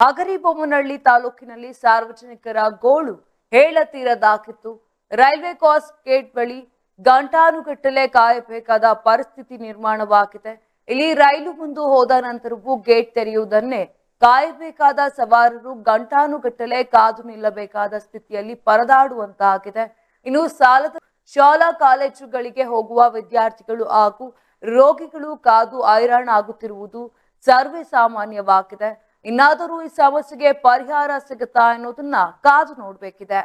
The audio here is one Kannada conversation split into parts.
ಹಗರಿಬೊಮ್ಮನಹಳ್ಳಿ ತಾಲೂಕಿನಲ್ಲಿ ಸಾರ್ವಜನಿಕರ ಗೋಳು ಹೇಳತೀರದಾಗಿತ್ತು ರೈಲ್ವೆ ಕ್ರಾಸ್ ಗೇಟ್ ಬಳಿ ಗಂಟಾನುಗಟ್ಟಲೆ ಕಾಯಬೇಕಾದ ಪರಿಸ್ಥಿತಿ ನಿರ್ಮಾಣವಾಗಿದೆ. ಇಲ್ಲಿ ರೈಲು ಮುಂದೆ ಹೋದ ನಂತರವೂ ಗೇಟ್ ತೆರೆಯುವುದನ್ನೇ ಕಾಯಬೇಕಾದ ಸವಾರರು ಗಂಟಾನುಗಟ್ಟಲೆ ಕಾದು ನಿಲ್ಲಬೇಕಾದ ಸ್ಥಿತಿಯಲ್ಲಿ ಪರದಾಡುವಂತಾಗಿದೆ. ಇನ್ನು ಸಾಲದ ಶಾಲಾ ಕಾಲೇಜುಗಳಿಗೆ ಹೋಗುವ ವಿದ್ಯಾರ್ಥಿಗಳು ಹಾಗೂ ರೋಗಿಗಳು ಕಾದು ಆಗುತ್ತಿರುವುದು ಸರ್ವೇ ಸಾಮಾನ್ಯವಾಗಿದೆ. ಇನ್ನಾದರೂ ಈ ಸಮಸ್ಯೆಗೆ ಪರಿಹಾರ ಸಿಗುತ್ತಾ ಅನ್ನೋದನ್ನ ಕಾದು ನೋಡ್ಬೇಕಿದೆ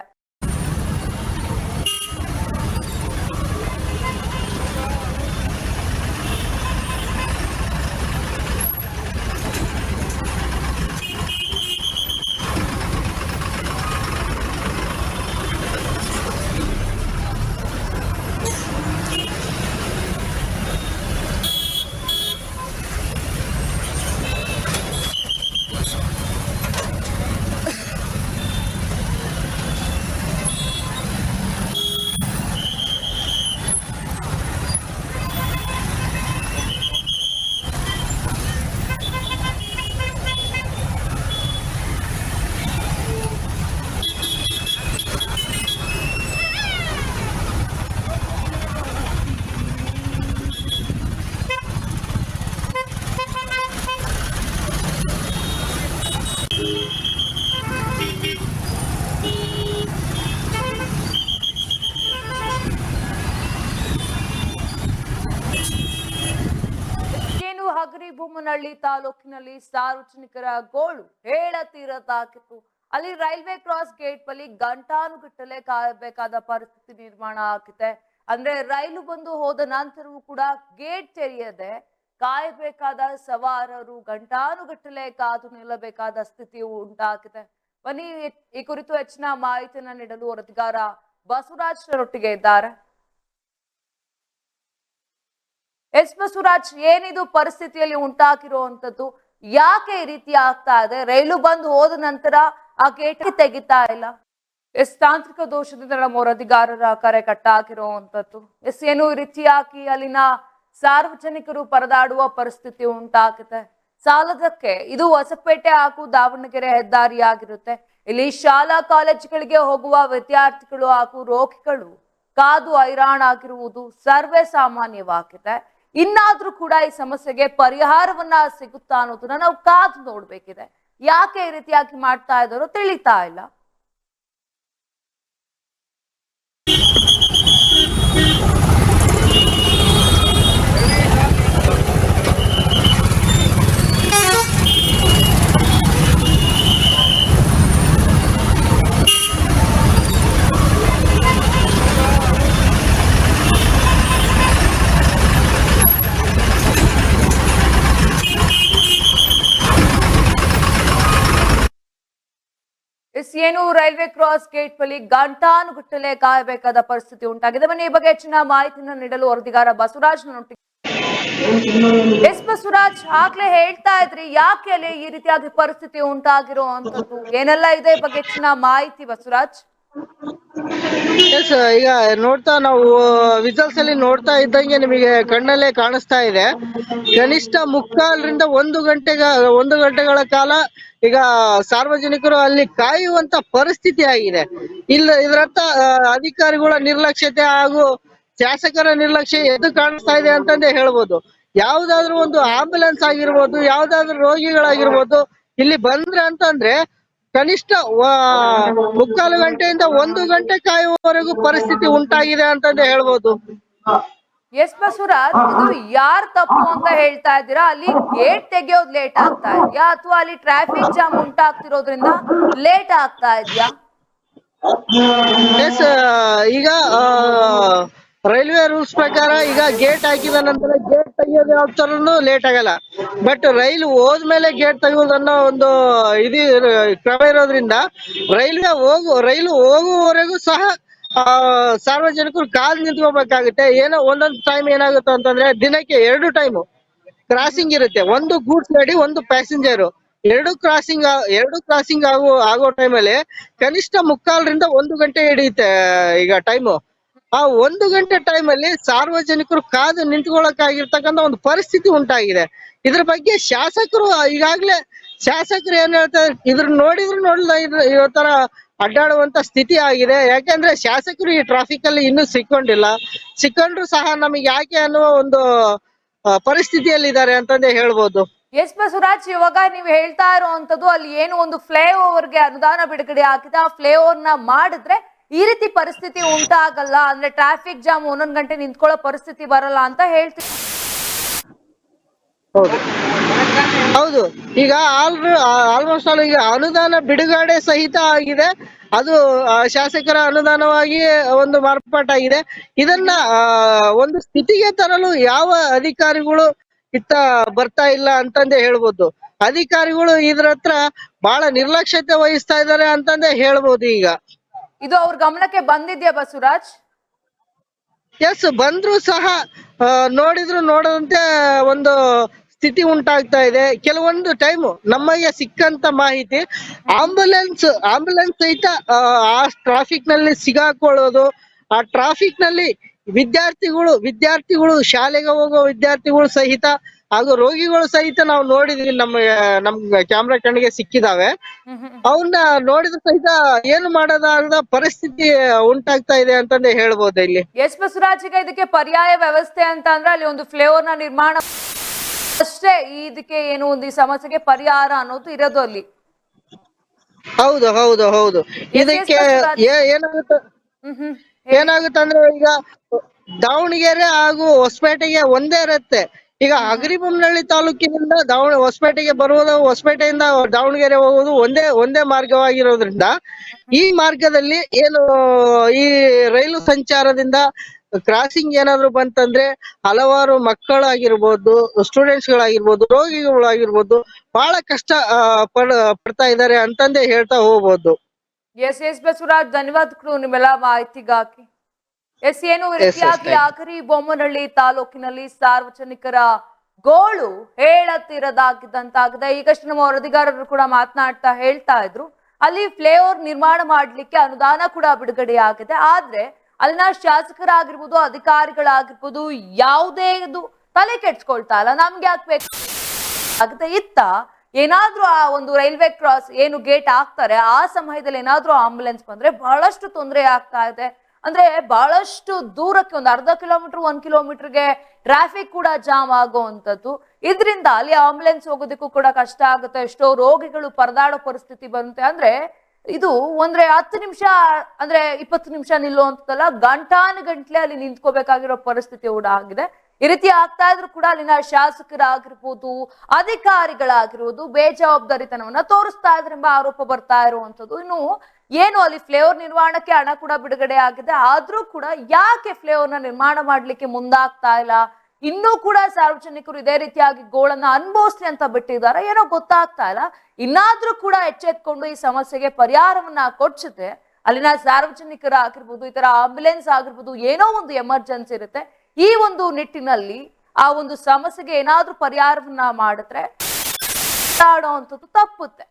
ಏನು ಹಗರಿಬೊಮ್ಮನಹಳ್ಳಿ ತಾಲೂಕಿನಲ್ಲಿ ಸಾರ್ವಜನಿಕರ ಗೋಳು ಹೇಳತೀರದಾಗಿತ್ತು ಅಲ್ಲಿ ರೈಲ್ವೆ ಕ್ರಾಸ್ ಗೇಟ್ ಬಳಿ ಗಂಟಾನುಗಟ್ಟಲೆ ಕಾಯಬೇಕಾದ ಪರಿಸ್ಥಿತಿ ನಿರ್ಮಾಣ ಆಗಿದೆ. ಅಂದ್ರೆ ರೈಲು ಬಂದು ಹೋದ ನಂತರವೂ ಕೂಡ ಗೇಟ್ ತೆರೆಯದೆ ಕಾಯಬೇಕಾದ ಸವಾರರು ಗಂಟಾನುಗಟ್ಟಲೆ ಕಾದು ನಿಲ್ಲಬೇಕಾದ ಸ್ಥಿತಿ ಉಂಟಾಗಿದೆ. ಬನ್ನಿ ಈ ಕುರಿತು ಹೆಚ್ಚಿನ ಮಾಹಿತಿಯನ್ನ ನೀಡಲು ವರದಿಗಾರ ಬಸವರಾಜ್ ರೊಟ್ಟಿಗೆ ಇದ್ದಾರೆ. ಎಸ್ ಬಸವರಾಜ್ ಏನಿದು ಪರಿಸ್ಥಿತಿಯಲ್ಲಿ ಉಂಟಾಗಿರುವಂತದ್ದು ಯಾಕೆ ಈ ರೀತಿ ಆಗ್ತಾ ಇದೆ? ರೈಲು ಬಂದು ಹೋದ ನಂತರ ಆ ಗೇಟ್ ತೆಗಿತಾ ಇಲ್ಲ? ಎಸ್, ತಾಂತ್ರಿಕ ದೋಷದಿಂದ ನಮ್ಮ ವರದಿಗಾರರ ಕರೆ ಕಟ್ಟಾಕಿರುವಂತದ್ದು ಎಸ್, ಏನು ರೀತಿಯಾಗಿ ಅಲ್ಲಿನ ಸಾರ್ವಜನಿಕರು ಪರದಾಡುವ ಪರಿಸ್ಥಿತಿ ಉಂಟಾಗಿದೆ. ಸಾಲದಕ್ಕೆ ಇದು ಹೊಸಪೇಟೆ ಹಾಗೂ ದಾವಣಗೆರೆ ಹೆದ್ದಾರಿ ಆಗಿರುತ್ತೆ ಇಲ್ಲಿ ಶಾಲಾ ಕಾಲೇಜುಗಳಿಗೆ ಹೋಗುವ ವಿದ್ಯಾರ್ಥಿಗಳು ಹಾಗೂ ರೋಗಿಗಳು ಕಾದು ಹೈರಾಣಾಗಿರುವುದು ಸರ್ವೇ ಸಾಮಾನ್ಯವಾಗಿದೆ. ಇನ್ನಾದ್ರೂ ಕೂಡ ಈ ಸಮಸ್ಯೆಗೆ ಪರಿಹಾರವನ್ನ ಸಿಗುತ್ತಾ ಅನ್ನೋದನ್ನ ನಾವು ಕಾದು ನೋಡ್ಬೇಕಿದೆ. ಯಾಕೆ ಈ ರೀತಿಯಾಗಿ ಮಾಡ್ತಾ ಇದ್ದಾರೋ ತಿಳಿತಾ ಇಲ್ಲ. ಏನು ರೈಲ್ವೆ ಕ್ರಾಸ್ ಗೇಟ್ ಬಳಿ ಗಂಟಾನುಗಟ್ಟಲೆ ಕಾಯಬೇಕಾದ ಪರಿಸ್ಥಿತಿ ಉಂಟಾಗಿದೆ. ಮನೆ ಈ ಬಗ್ಗೆ ಹೆಚ್ಚಿನ ಮಾಹಿತಿಯನ್ನು ನೀಡಲು ವರದಿಗಾರ ಬಸವರಾಜ್ ಎಸ್ ಬಸವರಾಜ್, ಆಗ್ಲೇ ಹೇಳ್ತಾ ಇದ್ರಿ, ಯಾಕೆ ಅಲ್ಲಿ ಈ ರೀತಿಯಾಗಿ ಪರಿಸ್ಥಿತಿ ಉಂಟಾಗಿರುವಂತದ್ದು? ಏನೆಲ್ಲ ಇದೆ ಬಗ್ಗೆ ಹೆಚ್ಚಿನ ಮಾಹಿತಿ ಬಸವರಾಜ್? ಎಸ್ ಈಗ ನೋಡ್ತಾ ನಾವು ವಿಜಲ್ಸ್ ಅಲ್ಲಿ ನೋಡ್ತಾ ಇದ್ದಂಗೆ ನಿಮಗೆ ಕಣ್ಣಲ್ಲೇ ಕಾಣಿಸ್ತಾ ಇದೆ. ಕನಿಷ್ಠ ಮುಕ್ಕಾಲರಿಂದ ಒಂದು ಗಂಟೆಗ, ಒಂದು ಗಂಟೆಗಳ ಕಾಲ ಈಗ ಸಾರ್ವಜನಿಕರು ಅಲ್ಲಿ ಕಾಯುವಂತ ಪರಿಸ್ಥಿತಿ ಆಗಿದೆ. ಇಲ್ಲ, ಇದರರ್ಥ ಅಧಿಕಾರಿಗಳ ನಿರ್ಲಕ್ಷ್ಯತೆ ಹಾಗೂ ಶಾಸಕರ ನಿರ್ಲಕ್ಷ್ಯ ಎದ್ದು ಕಾಣಿಸ್ತಾ ಇದೆ ಅಂತಂದೇ ಹೇಳ್ಬೋದು. ಯಾವ್ದಾದ್ರು ಒಂದು ಆಂಬುಲೆನ್ಸ್ ಆಗಿರ್ಬೋದು, ಯಾವ್ದಾದ್ರು ರೋಗಿಗಳಾಗಿರ್ಬೋದು, ಇಲ್ಲಿ ಬಂದ್ರೆ ಅಂತಂದ್ರೆ ಕನಿಷ್ಠ ಮುಕ್ಕಾಲು ಗಂಟೆಯಿಂದ ಒಂದು ಗಂಟೆ ಕಾಯುವವರೆಗೂ ಪರಿಸ್ಥಿತಿ ಉಂಟಾಗಿದೆ ಅಂತಂದೇ ಹೇಳ್ಬೋದು. ಎಸ್ ಬಸವರಾಜ್ ಇದು ಯಾರ್ ತಪ್ಪು ಅಂತ ಹೇಳ್ತಾ ಇದ್ದೀರಾ? ಅಲ್ಲಿ ಗೇಟ್ ತೆಗೆಯೋದ್ ಲೇಟ್ ಆಗ್ತಾ ಇದೆಯಾ? ಅಥವಾ ಅಲ್ಲಿ ಟ್ರಾಫಿಕ್ ಜಾಮ್ ಉಂಟಾಗ್ತಿರೋದ್ರಿಂದ ಲೇಟ್ ಆಗ್ತಾ ಇದೆಯಾ? ಎಸ್ ಈಗ ರೈಲ್ವೆ ರೂಲ್ಸ್ ಪ್ರಕಾರ ಈಗ ಗೇಟ್ ಹಾಕಿದ ನಂತರ ಗೇಟ್ ತೆಗೆಯೋದು ಯಾವ ತರನು ಲೇಟ್ ಆಗಲ್ಲ. ಬಟ್ ರೈಲ್ ಹೋದ್ಮೇಲೆ ಗೇಟ್ ತೆಗೆಯೋದನ್ನೋ ಒಂದು ಇದು ಕ್ರಮ ಇರೋದ್ರಿಂದ ರೈಲ್ವೆ ಹೋಗು ರೈಲು ಹೋಗುವವರೆಗೂ ಸಹ ಆ, ಸಾರ್ವಜನಿಕರು ಕಾಲ್ ನಿಂತ್ಕೋಬೇಕಾಗುತ್ತೆ. ಏನೋ ಒಂದೊಂದು ಟೈಮ್ ಏನಾಗುತ್ತೆ ಅಂತಂದ್ರೆ ದಿನಕ್ಕೆ ಎರಡು ಟೈಮು ಕ್ರಾಸಿಂಗ್ ಇರುತ್ತೆ. ಒಂದು ಗೂಡ್ಸ್ ಗಾಡಿ ಒಂದು ಪ್ಯಾಸೆಂಜರ್ ಎರಡು ಕ್ರಾಸಿಂಗ್ ಎರಡು ಕ್ರಾಸಿಂಗ್ ಆಗೋ ಆಗೋ ಟೈಮಲ್ಲಿ ಕನಿಷ್ಠ ಮುಕ್ಕಾಲರಿಂದ ಒಂದು ಗಂಟೆ ಹಿಡಿಯುತ್ತೆ ಈಗ ಟೈಮು ಆ ಒಂದು ಗಂಟೆ ಟೈಮ್ ಅಲ್ಲಿ ಸಾರ್ವಜನಿಕರು ಕಾದು ನಿಂತ್ಕೊಳ್ಳಕ್ಕಾಗಿರ್ತಕ್ಕಂಥ ಒಂದು ಪರಿಸ್ಥಿತಿ ಉಂಟಾಗಿದೆ. ಇದ್ರ ಬಗ್ಗೆ ಶಾಸಕರು ಈಗಾಗ್ಲೇ ಶಾಸಕರು ಏನ್ ಹೇಳ್ತಾರೆ, ಇದ್ರ ನೋಡಿದ್ರು ನೋಡಿದ ಇವತ್ತರ ಅಡ್ಡಾಡುವಂತ ಸ್ಥಿತಿ ಆಗಿದೆ. ಯಾಕೆಂದ್ರೆ ಶಾಸಕರು ಈ ಟ್ರಾಫಿಕ್ ಅಲ್ಲಿ ಇನ್ನೂ ಸಿಕ್ಕೊಂಡಿಲ್ಲ. ಸಿಕ್ಕೊಂಡ್ರು ಸಹ ನಮಗೆ ಯಾಕೆ ಅನ್ನುವ ಒಂದು ಪರಿಸ್ಥಿತಿಯಲ್ಲಿ ಇದ್ದಾರೆ ಅಂತಂದೇ ಹೇಳ್ಬೋದು. ಎಸ್ ಬಸವರಾಜ್ ಇವಾಗ ನೀವು ಹೇಳ್ತಾ ಇರುವಂತದ್ದು ಅಲ್ಲಿ ಏನು ಒಂದು ಫ್ಲೈ ಓವರ್ಗೆ ಅನುದಾನ ಬಿಡುಗಡೆ ಆಗಿದೆ. ಆ ಫ್ಲೈ ನ ಮಾಡಿದ್ರೆ ಈ ರೀತಿ ಪರಿಸ್ಥಿತಿ ಉಂಟಾಗಲ್ಲ, ಅಂದ್ರೆ ಟ್ರಾಫಿಕ್ ಜಾಮ್ ಒಂದೊಂದು ಗಂಟೆ ನಿಂತ್ಕೊಳ್ಳೋ ಪರಿಸ್ಥಿತಿ ಬರಲ್ಲ ಅಂತ ಹೇಳ್ತೀವಿ ಹೌದು. ಈಗ ಆಲ್ ಆಲ್ಮೋಸ್ಟ್ ಆಲ್ ಈಗ ಅನುದಾನ ಬಿಡುಗಡೆ ಸಹಿತ ಆಗಿದೆ. ಅದು ಶಾಸಕರ ಅನುದಾನವಾಗಿ ಒಂದು ಮಾರ್ಪಾಟಾಗಿದೆ ಇದನ್ನ ಒಂದು ಸ್ಥಿತಿಗೆ ತರಲು ಯಾವ ಅಧಿಕಾರಿಗಳು ಇತ್ತ ಬರ್ತಾ ಇಲ್ಲ ಅಂತಂದೇ ಹೇಳ್ಬೋದು. ಅಧಿಕಾರಿಗಳು ಇದ್ರ ಹತ್ರ ಬಹಳ ನಿರ್ಲಕ್ಷ್ಯತೆ ವಹಿಸ್ತಾ ಇದ್ದಾರೆ ಅಂತಂದೇ ಹೇಳ್ಬೋದು ಈಗ. ಇದು ಅವ್ರ ಗಮನಕ್ಕೆ ಬಂದಿದ್ಯಾ ಬಸವರಾಜ್ ಎಸ್ ಬಂದ್ರು ಸಹ ನೋಡಿದ್ರು ನೋಡದಂತೆ ಒಂದು ಸ್ಥಿತಿ ಉಂಟಾಗ್ತಾ ಇದೆ. ಕೆಲವೊಂದು ಟೈಮ್ ನಮಗೆ ಸಿಕ್ಕಂತ ಮಾಹಿತಿ ಆಂಬುಲೆನ್ಸ್ ಆಂಬುಲೆನ್ಸ್ ಸಹಿತ ಆ, ಆ ಟ್ರಾಫಿಕ್ನಲ್ಲಿ ಸಿಗಾಕೊಳ್ಳೋದು ಆ ಟ್ರಾಫಿಕ್ನಲ್ಲಿ ವಿದ್ಯಾರ್ಥಿಗಳು ವಿದ್ಯಾರ್ಥಿಗಳು ಶಾಲೆಗೆ ಹೋಗೋ ವಿದ್ಯಾರ್ಥಿಗಳು ಸಹಿತ ಹಾಗೂ ರೋಗಿಗಳು ಸಹಿತ ನಾವು ನೋಡಿದೀವಿ ನಮ್ಮ ನಮ್ ಕ್ಯಾಮ್ರಾ ಕಣ್ಣಿಗೆ ಸಿಕ್ಕಿದಾವೆ. ಅವನ್ನ ನೋಡಿದ ಸಹಿತ ಏನು ಮಾಡೋದಾಗದ ಪರಿಸ್ಥಿತಿ ಉಂಟಾಗ್ತಾ ಇದೆ ಅಂತಂದೇ ಹೇಳ್ಬೋದು ಇಲ್ಲಿ. ಎಸ್ ಬಸವರಾಜ್ ಈಗ ಇದಕ್ಕೆ ಪರ್ಯಾಯ ವ್ಯವಸ್ಥೆ ಅಂತ ಅಂದ್ರೆ ಅಲ್ಲಿ ಒಂದು ಫ್ಲೇವರ್ನ ನಿರ್ಮಾಣ ಅಷ್ಟೇ ಇದಕ್ಕೆ ಏನು ಒಂದು ಈ ಸಮಸ್ಯೆಗೆ ಪರಿಹಾರ ಅನ್ನೋದು ಇರೋದು ಅಲ್ಲಿ. ಹೌದು ಹೌದು ಹೌದು. ಇದಕ್ಕೆ ಏನಾಗುತ್ತೆ? ಏನಾಗುತ್ತೆ ಅಂದ್ರೆ ಈಗ ದಾವಣಗೆರೆ ಹಾಗೂ ಹೊಸಪೇಟೆಗೆ ಒಂದೇ ಇರುತ್ತೆ ಈಗ ಅಗ್ರಿಬೊಮ್ಮನಹಳ್ಳಿ ತಾಲೂಕಿನಿಂದ ದಾವಣ, ಹೊಸಪೇಟೆಗೆ ಬರುವುದು, ಹೊಸಪೇಟೆಯಿಂದ ದಾವಣಗೆರೆ ಹೋಗುವುದು ಒಂದೇ ಒಂದೇ ಮಾರ್ಗವಾಗಿರೋದ್ರಿಂದ ಈ ಮಾರ್ಗದಲ್ಲಿ ಏನು ಈ ರೈಲು ಸಂಚಾರದಿಂದ ಕ್ರಾಸಿಂಗ್ ಏನಾದ್ರು ಬಂತಂದ್ರೆ ಹಲವಾರು ಮಕ್ಕಳಾಗಿರ್ಬೋದು ಸ್ಟೂಡೆಂಟ್ಸ್ ಗಳಾಗಿರ್ಬೋದು, ರೋಗಿಗಳಾಗಿರ್ಬೋದು ಬಹಳ ಕಷ್ಟ ಪಡ್, ಪಡ್ತಾ ಇದ್ದಾರೆ ಅಂತಂದೇ ಹೇಳ್ತಾ ಹೋಗ್ಬೋದು. ಎಸ್ ಎಸ್ ಬಸವರಾಜ್, ಧನ್ಯವಾದಗಳು ನಿಮ್ಮೆಲ್ಲ ಮಾಹಿತಿಗಾಗಿ. ಎಸ್ ಏನು ರೀತಿಯಾಗಿ ಆಗರಿ ಆಖರಿ ಬೊಮ್ಮನಹಳ್ಳಿ ತಾಲೂಕಿನಲ್ಲಿ ಸಾರ್ವಜನಿಕರ ಗೋಳು ಹೇಳತ್ತಿರದಾಗಿದ್ದಂತಾಗಿದೆ. ಈಗಷ್ಟು ನಮ್ಮ ವರದಿಗಾರರು ಕೂಡ ಮಾತನಾಡ್ತಾ ಹೇಳ್ತಾ ಇದ್ರು. ಅಲ್ಲಿ ಫ್ಲೇಓವರ್ ನಿರ್ಮಾಣ ಮಾಡಲಿಕ್ಕೆ ಅನುದಾನ ಕೂಡ ಬಿಡುಗಡೆ ಆಗಿದೆ. ಆದ್ರೆ ಅಲ್ಲಿನ ಶಾಸಕರಾಗಿರ್ಬೋದು ಅಧಿಕಾರಿಗಳಾಗಿರ್ಬೋದು ಯಾವುದೇ ಇದು ತಲೆ ಕೆಡ್ಸ್ಕೊಳ್ತಾ ಇಲ್ಲ. ನಮ್ಗೆ ಯಾಕೆ ಬೇಕು? ಆಗುತ್ತೆ. ಇತ್ತ ಏನಾದ್ರೂ ಆ ಒಂದು ರೈಲ್ವೆ ಕ್ರಾಸ್ ಏನು ಗೇಟ್ ಹಾಕ್ತಾರೆ ಆ ಸಮಯದಲ್ಲಿ ಏನಾದ್ರೂ ಆಂಬುಲೆನ್ಸ್ ಬಂದ್ರೆ ಬಹಳಷ್ಟು ತೊಂದರೆ ಆಗ್ತಾ ಇದೆ. ಅಂದ್ರೆ ಬಹಳಷ್ಟು ದೂರಕ್ಕೆ ಒಂದು ಅರ್ಧ ಕಿಲೋಮೀಟರ್, ಒಂದ್ ಕಿಲೋಮೀಟರ್ಗೆ ಟ್ರಾಫಿಕ್ ಕೂಡ ಜಾಮ್ ಆಗುವಂತದ್ದು ಇದರಿಂದ ಅಲ್ಲಿ ಆಂಬುಲೆನ್ಸ್ ಹೋಗೋದಕ್ಕೂ ಕೂಡ ಕಷ್ಟ ಆಗುತ್ತೆ. ಎಷ್ಟೋ ರೋಗಿಗಳು ಪರದಾಡೋ ಪರಿಸ್ಥಿತಿ ಬರುತ್ತೆ. ಅಂದ್ರೆ ಇದು ಒಂದ್ರೆ ಹತ್ತು ನಿಮಿಷ, ಅಂದ್ರೆ ಇಪ್ಪತ್ತು ನಿಮಿಷ ನಿಲ್ಲುವಂತದಲ್ಲ ಗಂಟಾನು ಗಂಟ್ಲೆ ಅಲ್ಲಿ ನಿಂತ್ಕೋಬೇಕಾಗಿರೋ ಪರಿಸ್ಥಿತಿ ಕೂಡ ಆಗಿದೆ. ಈ ರೀತಿ ಆಗ್ತಾ ಇದ್ರು ಕೂಡ ಅಲ್ಲಿನ ಶಾಸಕರಾಗಿರ್ಬೋದು, ಅಧಿಕಾರಿಗಳಾಗಿರ್ಬೋದು, ಬೇಜವಾಬ್ದಾರಿತನವನ್ನ ತೋರಿಸ್ತಾ ಇದ್ರೆ ಎಂಬ ಆರೋಪ ಬರ್ತಾ ಇರುವಂತದ್ದು ಇನ್ನು ಏನು ಅಲ್ಲಿ ಫ್ಲೇವರ್ ನಿರ್ಮಾಣಕ್ಕೆ ಹಣ ಕೂಡ ಬಿಡುಗಡೆ ಆಗಿದೆ. ಆದ್ರೂ ಕೂಡ ಯಾಕೆ ಫ್ಲೇವರ್ನ ನಿರ್ಮಾಣ ಮಾಡಲಿಕ್ಕೆ ಮುಂದಾಗ್ತಾ ಇಲ್ಲ? ಇನ್ನೂ ಕೂಡ ಸಾರ್ವಜನಿಕರು ಇದೇ ರೀತಿಯಾಗಿ ಗೋಳನ್ನ ಅನುಭವಿಸ್ಲಿ ಅಂತ ಬಿಟ್ಟಿದ್ದಾರೆ. ಏನೋ ಗೊತ್ತಾಗ್ತಾ ಇಲ್ಲ. ಇನ್ನಾದ್ರೂ ಕೂಡ ಎಚ್ಚೆತ್ಕೊಂಡು ಈ ಸಮಸ್ಯೆಗೆ ಪರಿಹಾರವನ್ನ ಕೊಡ್ಸುತ್ತೆ ಅಲ್ಲಿನ ಸಾರ್ವಜನಿಕರ ಆಗಿರ್ಬೋದು, ಈ ತರ ಆಂಬ್ಯುಲೆನ್ಸ್ ಆಗಿರ್ಬೋದು, ಏನೋ ಒಂದು ಎಮರ್ಜೆನ್ಸಿ ಇರುತ್ತೆ. ಈ ಒಂದು ನಿಟ್ಟಿನಲ್ಲಿ ಆ ಒಂದು ಸಮಸ್ಯೆಗೆ ಏನಾದ್ರೂ ಪರಿಹಾರವನ್ನ ಮಾಡಿದ್ರೆ ತಪ್ಪುತ್ತೆ.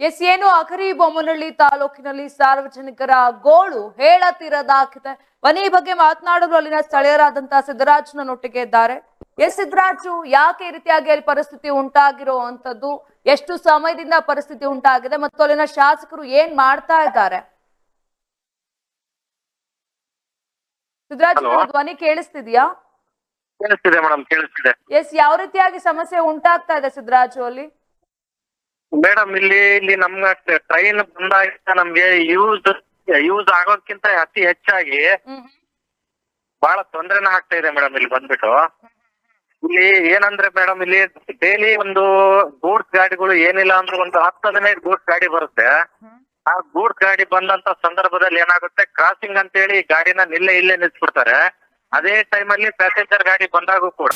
ಎಸ್ ಏನು ಅಖರಿ ಬೊಮ್ಮನಹಳ್ಳಿ ತಾಲೂಕಿನಲ್ಲಿ ಸಾರ್ವಜನಿಕರ ಗೋಳು ಹೇಳತಿರದಾಗಿದೆ ವನಿ ಈ ಬಗ್ಗೆ ಮಾತನಾಡಲು ಅಲ್ಲಿನ ಸ್ಥಳೀಯರಾದಂತಹ ಸಿದ್ದರಾಜನೊಟ್ಟಿಗೆ ಇದ್ದಾರೆ. ಎಸ್ ಸಿದ್ದರಾಜು ಯಾಕೆ ಈ ರೀತಿಯಾಗಿ ಅಲ್ಲಿ ಪರಿಸ್ಥಿತಿ ಉಂಟಾಗಿರುವಂತದ್ದು ಎಷ್ಟು ಸಮಯದಿಂದ ಪರಿಸ್ಥಿತಿ ಉಂಟಾಗಿದೆ ಮತ್ತು ಅಲ್ಲಿನ ಶಾಸಕರು ಏನ್ ಮಾಡ್ತಾ ಇದ್ದಾರೆ? ಸಿದ್ದರಾಜ್ ಧ್ವನಿ ಕೇಳಿಸ್ತಿದ್ಯಾ? ಕೇಳಿಸ್ತಿದೆ ಮೇಡಮ್ ಕೇಳಿಸ್ತಿದೆ. ಎಸ್ ಯಾವ ರೀತಿಯಾಗಿ ಸಮಸ್ಯೆ ಉಂಟಾಗ್ತಾ ಇದೆ ಸಿದ್ದರಾಜು ಅಲ್ಲಿ? ಮೇಡಮ್ ಇಲ್ಲಿ ಇಲ್ಲಿ ನಮ್ಗ ಟ್ರೈನ್ ಬಂದಾಗ ನಮ್ಗೆ ಯೂಸ್ ಯೂಸ್ ಆಗೋದ್ಕಿಂತ ಅತಿ ಹೆಚ್ಚಾಗಿ ಹ್ಮ್. ಬಹಳ ತೊಂದ್ರೆನ ಆಗ್ತಾ ಇದೆ ಮೇಡಮ್ ಇಲ್ಲಿ ಬಂದ್ಬಿಟ್ಟು. ಇಲ್ಲಿ ಏನಂದ್ರೆ ಮೇಡಮ್ ಇಲ್ಲಿ ಡೈಲಿ ಒಂದು ಗೂಡ್ಸ್ ಗಾಡಿಗಳು ಏನಿಲ್ಲ ಅಂದ್ರೆ ಒಂದು ಹತ್ತು ಹದಿನೈದು ಗೂಡ್ಸ್ ಗಾಡಿ ಬರುತ್ತೆ. ಹ್ಮ್. ಆ ಗೂಡ್ಸ್ ಗಾಡಿ ಬಂದಂತ ಸಂದರ್ಭದಲ್ಲಿ ಏನಾಗುತ್ತೆ? ಕ್ರಾಸಿಂಗ್ ಅಂತ ಹೇಳಿ ಗಾಡಿನ ನಿಲ್ಲೇ ಇಲ್ಲೇ ನಿಲ್ಸ್ಬಿಡ್ತಾರೆ. ಅದೇ ಟೈಮಲ್ಲಿ ಪ್ಯಾಸೆಂಜರ್ ಗಾಡಿ ಬಂದಾಗೂ ಕೂಡ.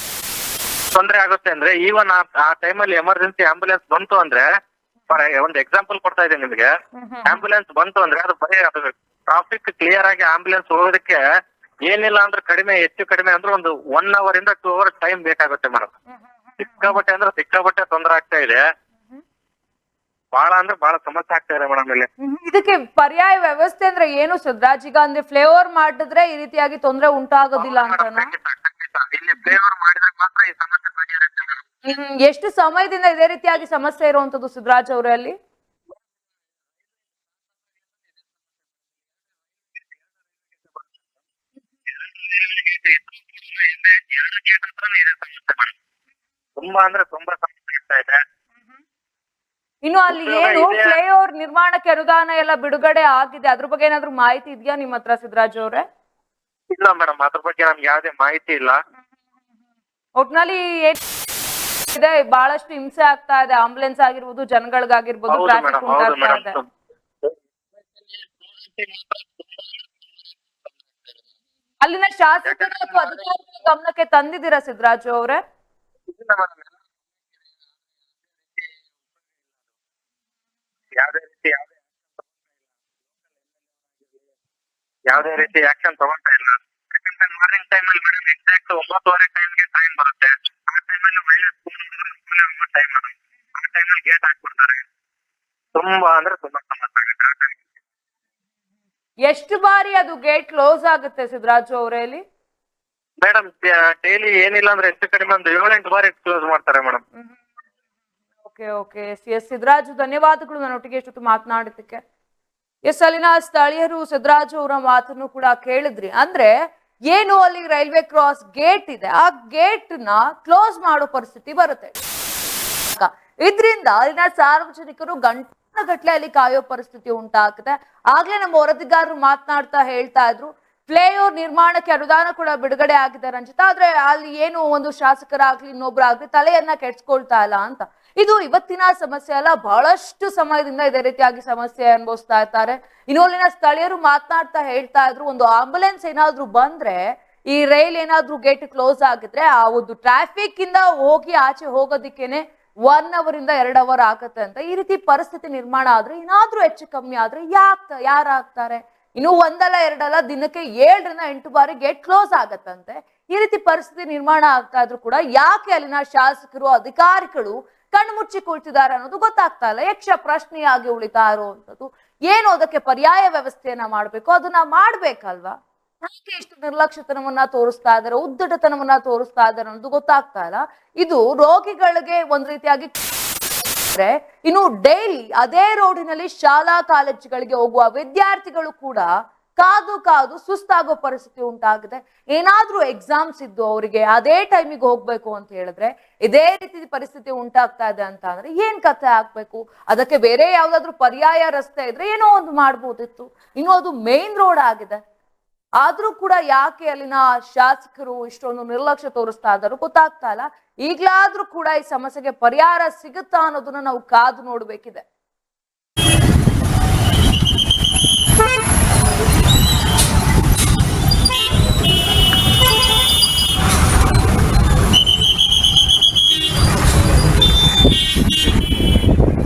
ತೊಂದರೆ ಆಗುತ್ತೆ ಅಂದ್ರೆ ಈವನ್ ಆ ಟೈಮಲ್ಲಿ ಎಮರ್ಜೆನ್ಸಿ ಆಂಬುಲೆನ್ಸ್ ಬಂತು ಅಂದ್ರೆ ಫಾರ್ ಒಂದು ಎಕ್ಸಾಂಪಲ್ ಕೊಡ್ತಾ ಇದ್ದೀನಿ ನಿಮಗೆ. ಆಂಬುಲೆನ್ಸ್ ಬಂತು ಅಂದ್ರೆ ಅದು ಬರೀ ಅದು ಟ್ರಾಫಿಕ್ ಕ್ಲಿಯರ್ ಆಗಿ ಆಂಬುಲೆನ್ಸ್ ಹೋಗೋದಕ್ಕೆ ಏನಿಲ್ಲ ಅಂದ್ರೆ ಕಡಿಮೆ ಹೆಚ್ಚು ಕಡಿಮೆ ಅಂದ್ರೆ ಒಂದು ಒನ್ ಅವರ್ ಇಂದ ಟೂ ಅವರ್ ಟೈಮ್ ಬೇಕಾಗುತ್ತೆ ಮೇಡಮ್. ಸಿಕ್ಕಾಬಟ್ಟೆ ಅಂದ್ರೆ ಸಿಕ್ಕಾಬಟ್ಟೆ ತೊಂದರೆ ಆಗ್ತಾ ಇದೆ. ಬಹಳ ಅಂದ್ರೆ ಬಹಳ ಸಮಸ್ಯೆ ಆಗ್ತಾ ಇದೆ ಮೇಡಮ್ ಇಲ್ಲಿ. ಇದಕ್ಕೆ ಪರ್ಯಾಯ ವ್ಯವಸ್ಥೆ ಅಂದ್ರೆ ಏನು ಸದ್ರಾಜ್ ಈಗ ಅಂದ್ರೆ ಫ್ಲೇವರ್ ಮಾಡಿದ್ರೆ ಈ ರೀತಿಯಾಗಿ ತೊಂದರೆ ಉಂಟಾಗೋದಿಲ್ಲ ಅಂತನಾ? ಖಂಡಿತ, ಖಂಡಿತ. ಇಲ್ಲಿ ಫ್ಲೇವರ್ ಮಾಡಿದ್ರೆ ಮಾತ್ರ ಈ ಸಮಸ್ಯೆ ಬಗೆಹರುತ್ತೆ ಮೇಡಮ್ ಎಷ್ಟು ಸಮಯದಿಂದ ಇದೇ ರೀತಿಯಾಗಿ ಸಮಸ್ಯೆ ಇರುವಂತದ್ದು ಸಿದ್ದರಾಜ್ ಅವರೇ ಅಲ್ಲಿ? ಎರಡು ಗೇಟ್ ಹತ್ರನೇ ಇದೆ ಸಮಸ್ಯೆ ಮೇಡಮ್ ತುಂಬಾ ಅಂದ್ರೆ ತುಂಬಾ ಸಮಸ್ಯೆ ಆಗ್ತಾ ಇದೆ. ಇನ್ನು ಅಲ್ಲಿ ಏನು ಫ್ಲೈಓವರ್ ನಿರ್ಮಾಣಕ್ಕೆ ಅನುದಾನ ಎಲ್ಲ ಬಿಡುಗಡೆ ಆಗಿದೆ. ಅದ್ರ ಬಗ್ಗೆ ಏನಾದ್ರು ಮಾಹಿತಿ ಇದೆಯಾ ನಿಮ್ಮ ಹತ್ರ ಸಿದ್ದರಾಜ್ ಅವ್ರೆ? ಇಲ್ಲ ಮೇಡಮ್ ಅದ್ರ ಬಗ್ಗೆ ನಮ್ಗೆ ಯಾವ್ದೇ ಮಾಹಿತಿ ಇಲ್ಲ. ಒಟ್ನಲ್ಲಿ ಏನ್ ಇದೆ ಬಹಳಷ್ಟು ಹಿಂಸೆ ಆಗ್ತಾ ಇದೆ ಆಂಬುಲೆನ್ಸ್ ಆಗಿರ್ಬೋದು ಜನಗಳಿಗಾಗಿರ್ಬೋದು ಹೌದು ಟ್ರಾಫಿಕ್ ಮೇಡಮ್ ಹೌದು ಉಂಟಾಗ್ತಾ ಇದೆ. ಅಲ್ಲಿನ ಶಾಸಕರು ಅಥವಾ ಅಧಿಕಾರಿಗಳ ಗಮನಕ್ಕೆ ತಂದಿದ್ದೀರಾ ಸಿದ್ದರಾಜು ಅವ್ರೆ? ಯಾವುದೇ ರೀತಿ ಯಾವುದೇ ಯಾವ್ದೇ ರೀತಿ ಆಕ್ಷನ್ ತಗೊಂತಾ ಇಲ್ಲ. ಟೈಮ್ ಅಲ್ಲಿ ಮೇಡಮ್ ಎಕ್ಸಾಕ್ಟ್ ಒಂಬತ್ತುವರೆ ಟೈಮ್ಗೆ ಟ್ರೈನ್ ಬರುತ್ತೆ. ಆ ಟೈಮಲ್ಲಿ ಒಳ್ಳೆ ಸ್ಕೂಲ್ ಸ್ಕೂಲ್ ಹೋಗೋ ಟೈಮ್ ಅದು ಆ ಟೈಮಲ್ಲಿ ಗೇಟ್ ಹಾಕ್ಬಿಡ್ತಾರೆ. ತುಂಬಾ ಅಂದ್ರೆ ತುಂಬಾ ಸಮಸ್ಯೆ ಆಗುತ್ತೆ ಆ ಅಲ್ಲಿ. ಎಷ್ಟು ಬಾರಿ ಅದು ಗೇಟ್ ಕ್ಲೋಸ್ ಆಗುತ್ತೆ ಸಿದ್ದರಾಜು ಅವರೇ ಅಲ್ಲಿ? ಮೇಡಮ್ ಡೈಲಿ ಏನಿಲ್ಲ ಅಂದ್ರೆ ಹೆಚ್ಚು ಕಡಿಮೆ ಒಂದು ಏಳೆಂಟು ಬಾರಿ ಕ್ಲೋಸ್ ಮಾಡ್ತಾರೆ madam okay okay yes yes Sidraju ಧನ್ಯವಾದಗಳು ನನ್ನೊಟ್ಟಿಗೆ ಇಷ್ಟೊತ್ತು ಮಾತನಾಡಿದ್ದಕ್ಕೆ. ಎಸ್ ಅಲ್ಲಿನ ಸ್ಥಳೀಯರು ಸಿದ್ರಾಜು ಅವರ ಮಾತನ್ನು ಕೂಡ ಕೇಳಿದ್ರಿ. ಅಂದ್ರೆ ಏನು ಅಲ್ಲಿ ರೈಲ್ವೆ ಕ್ರಾಸ್ ಗೇಟ್ ಇದೆ, ಆ ಗೇಟ್ನ ಕ್ಲೋಸ್ ಮಾಡೋ ಪರಿಸ್ಥಿತಿ ಬರುತ್ತೆ. ಇದರಿಂದ ಅಲ್ಲಿನ ಸಾರ್ವಜನಿಕರು ಗಂಟೆಗಟ್ಟಲೆ ಅಲ್ಲಿ ಕಾಯೋ ಪರಿಸ್ಥಿತಿ ಉಂಟಾಗುತ್ತೆ ಆಗ್ಲೇ ನಮ್ಮ ವರದಿಗಾರರು ಮಾತನಾಡ್ತಾ ಹೇಳ್ತಾ ಇದ್ರು, ಫ್ಲೇಓವರ್ ನಿರ್ಮಾಣಕ್ಕೆ ಅನುದಾನ ಕೂಡ ಬಿಡುಗಡೆ ಆಗಿದೆ ರಂಜಿತ, ಆದ್ರೆ ಅಲ್ಲಿ ಏನು ಒಂದು ಶಾಸಕರಾಗ್ಲಿ ಇನ್ನೊಬ್ರಾಗ್ಲಿ ತಲೆಯನ್ನ ಕೆಡ್ಸ್ಕೊಳ್ತಾ ಇಲ್ಲ ಅಂತ. ಇದು ಇವತ್ತಿನ ಸಮಸ್ಯೆ ಅಲ್ಲ, ಬಹಳಷ್ಟು ಸಮಯದಿಂದ ಇದೇ ರೀತಿಯಾಗಿ ಸಮಸ್ಯೆ ಅನುಭವಿಸ್ತಾ ಇರ್ತಾರೆ. ಇನ್ನು ಅಲ್ಲಿನ ಸ್ಥಳೀಯರು ಮಾತನಾಡ್ತಾ ಹೇಳ್ತಾ ಇದ್ರು, ಒಂದು ಆಂಬುಲೆನ್ಸ್ ಏನಾದ್ರೂ ಬಂದ್ರೆ, ಈ ರೈಲ್ ಏನಾದ್ರೂ ಗೇಟ್ ಕ್ಲೋಸ್ ಆಗಿದ್ರೆ, ಆ ಒಂದು ಟ್ರಾಫಿಕ್ ಇಂದ ಹೋಗಿ ಆಚೆ ಹೋಗೋದಿಕ್ಕೇನೆ ಒನ್ ಅವರ್ ಇಂದ ಎರಡ್ ಅವರ್ ಆಗತ್ತೆ ಅಂತ. ಈ ರೀತಿ ಪರಿಸ್ಥಿತಿ ನಿರ್ಮಾಣ ಆದ್ರೆ, ಏನಾದ್ರೂ ಹೆಚ್ಚು ಕಮ್ಮಿ ಆದ್ರೆ ಯಾರು ಯಾರಾಗ್ತಾರೆ? ಇನ್ನು ಒಂದಲ್ಲ, ಎರಡಲ್ಲ, ದಿನಕ್ಕೆ ಏಳರಿಂದ ಎಂಟು ಬಾರಿ ಗೇಟ್ ಕ್ಲೋಸ್ ಆಗತ್ತಂತೆ. ಈ ರೀತಿ ಪರಿಸ್ಥಿತಿ ನಿರ್ಮಾಣ ಆಗ್ತಾ ಇದ್ರು ಕೂಡ, ಯಾಕೆ ಅಲ್ಲಿನ ಶಾಸಕರು, ಅಧಿಕಾರಿಗಳು ಕಣ್ಮುಚ್ಚಿ ಕುಳಿತಿದ್ದಾರೆ ಅನ್ನೋದು ಗೊತ್ತಾಗ್ತಾ ಇಲ್ಲ. ಯಕ್ಷ ಪ್ರಶ್ನೆಯಾಗಿ ಉಳಿತಾ ಇರುವಂಥದ್ದು ಏನು ಅದಕ್ಕೆ ಪರ್ಯಾಯ ವ್ಯವಸ್ಥೆಯನ್ನ ಮಾಡಬೇಕು? ಅದನ್ನ ಮಾಡ್ಬೇಕಲ್ವಾ? ಯಾಕೆ ಇಷ್ಟು ನಿರ್ಲಕ್ಷ್ಯತನವನ್ನ ತೋರಿಸ್ತಾ ಇದಾರೆ ಉದ್ದಟತನವನ್ನ ತೋರಿಸ್ತಾ ಇದಾರೆ ಅನ್ನೋದು ಗೊತ್ತಾಗ್ತಾ ಇಲ್ಲ. ಇದು ರೋಗಿಗಳಿಗೆ ಒಂದ್ ರೀತಿಯಾಗಿ ಇನ್ನು ಡೈಲಿ ಅದೇ ರೋಡಿನಲ್ಲಿ ಶಾಲಾ ಕಾಲೇಜುಗಳಿಗೆ ಹೋಗುವ ವಿದ್ಯಾರ್ಥಿಗಳು ಕೂಡ ಕಾದು ಕಾದು ಸುಸ್ತಾಗೋ ಪರಿಸ್ಥಿತಿ ಉಂಟಾಗಿದೆ. ಏನಾದ್ರೂ ಎಕ್ಸಾಮ್ಸ್ ಇದ್ದು ಅವರಿಗೆ ಅದೇ ಟೈಮಿಗೆ ಹೋಗ್ಬೇಕು ಅಂತ ಹೇಳಿದ್ರೆ ಇದೇ ರೀತಿ ಪರಿಸ್ಥಿತಿ ಉಂಟಾಗ್ತಾ ಇದೆ ಅಂತ ಅಂದ್ರೆ ಏನ್ ಕಥೆ ಆಗ್ಬೇಕು? ಅದಕ್ಕೆ ಬೇರೆ ಯಾವ್ದಾದ್ರು ಪರ್ಯಾಯ ರಸ್ತೆ ಇದ್ರೆ ಏನೋ ಒಂದು ಮಾಡ್ಬೋದಿತ್ತು. ಇನ್ನು ಅದು ಮೇನ್ ರೋಡ್ ಆಗಿದೆ. ಆದ್ರೂ ಕೂಡ ಯಾಕೆ ಅಲ್ಲಿನ ಶಾಸಕರು ಇಷ್ಟೊಂದು ನಿರ್ಲಕ್ಷ್ಯ ತೋರಿಸ್ತಾ ಇದ್ದಾರೋ ಗೊತ್ತಾಗ್ತಾ ಇಲ್ಲ. ಈಗ್ಲಾದ್ರೂ ಕೂಡ ಈ ಸಮಸ್ಯೆಗೆ ಪರಿಹಾರ ಸಿಗುತ್ತಾ ಅನ್ನೋದನ್ನ ನಾವು ಕಾದು ನೋಡ್ಬೇಕಿದೆ. フフフ。